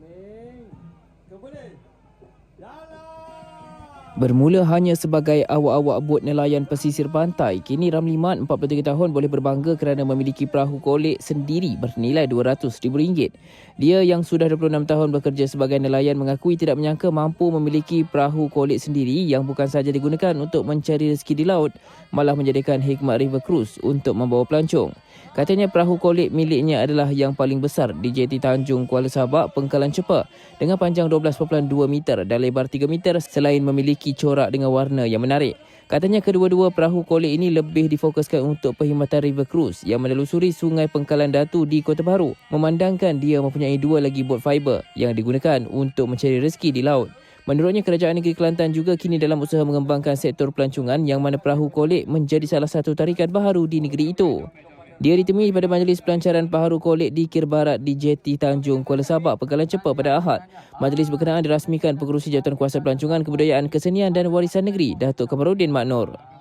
Ming. Kembali. Jalan. Bermula hanya sebagai awak-awak bot nelayan pesisir pantai, kini Ramli Mat 43 tahun boleh berbangga kerana memiliki perahu kolek sendiri bernilai RM200,000. Dia yang sudah 26 tahun bekerja sebagai nelayan mengakui tidak menyangka mampu memiliki perahu kolek sendiri yang bukan sahaja digunakan untuk mencari rezeki di laut, malah menjadikan hikmat River Cruise untuk membawa pelancong. Katanya perahu kolek miliknya adalah yang paling besar di JT Tanjung Kuala Sabak, Pengkalan Cepa dengan panjang 12.2 meter dan lebar 3 meter selain memiliki corak dengan warna yang menarik. Katanya kedua-dua perahu kolek ini lebih difokuskan untuk perkhidmatan River Cruise yang menelusuri sungai Pengkalan Datu di Kota Baru memandangkan dia mempunyai dua lagi bot fiber yang digunakan untuk mencari rezeki di laut. Menurutnya kerajaan negeri Kelantan juga kini dalam usaha mengembangkan sektor pelancongan yang mana perahu kolek menjadi salah satu tarikan baharu di negeri itu. Dia ditemui pada majlis pelancaran Paharu Kolek di Kir Barat di JT Tanjung Kuala Sabak, Pekalan Cepa pada Ahad. Majlis berkenaan dirasmikan Pengerusi Jawatan Kuasa Pelancongan Kebudayaan, Kesenian dan Warisan Negeri, Datuk Kamarudin Mak Nur.